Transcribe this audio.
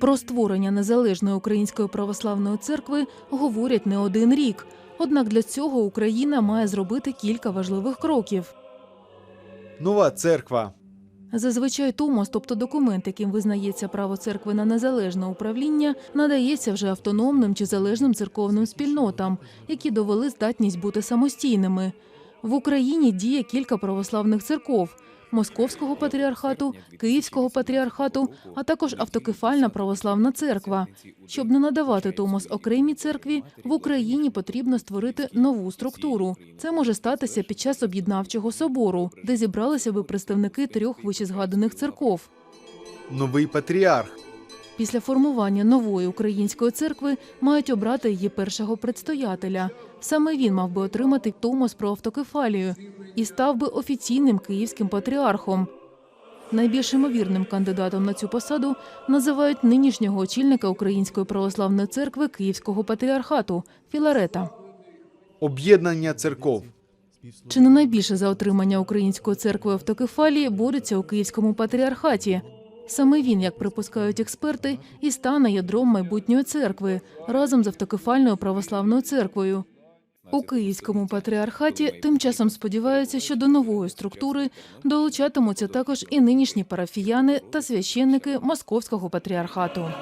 Про створення незалежної української православної церкви говорять не один рік. Однак для цього Україна має зробити кілька важливих кроків. Нова церква. Зазвичай томос, тобто документ, яким визнається право церкви на незалежне управління, надається вже автономним чи залежним церковним спільнотам, які довели здатність бути самостійними. В Україні діє кілька православних церков. Московського патріархату, Київського патріархату, а також автокефальна православна церква. Щоб не надавати томос окремій церкві, в Україні потрібно створити нову структуру. Це може статися під час об'єднавчого собору, де зібралися би представники трьох вищезгаданих церков. Новий патріарх. Після формування нової української церкви мають обрати її першого предстоятеля. Саме він мав би отримати томос про автокефалію і став би офіційним київським патріархом. Найбільш ймовірним кандидатом на цю посаду називають нинішнього очільника Української православної церкви Київського патріархату Філарета. Об'єднання церков. Чи не найбільше за отримання української церкви автокефалії борються у Київському патріархаті? Саме він, як припускають експерти, і стане ядром майбутньої церкви разом з автокефальною православною церквою. У Київському патріархаті тим часом сподіваються, що до нової структури долучатимуться також і нинішні парафіяни та священники Московського патріархату.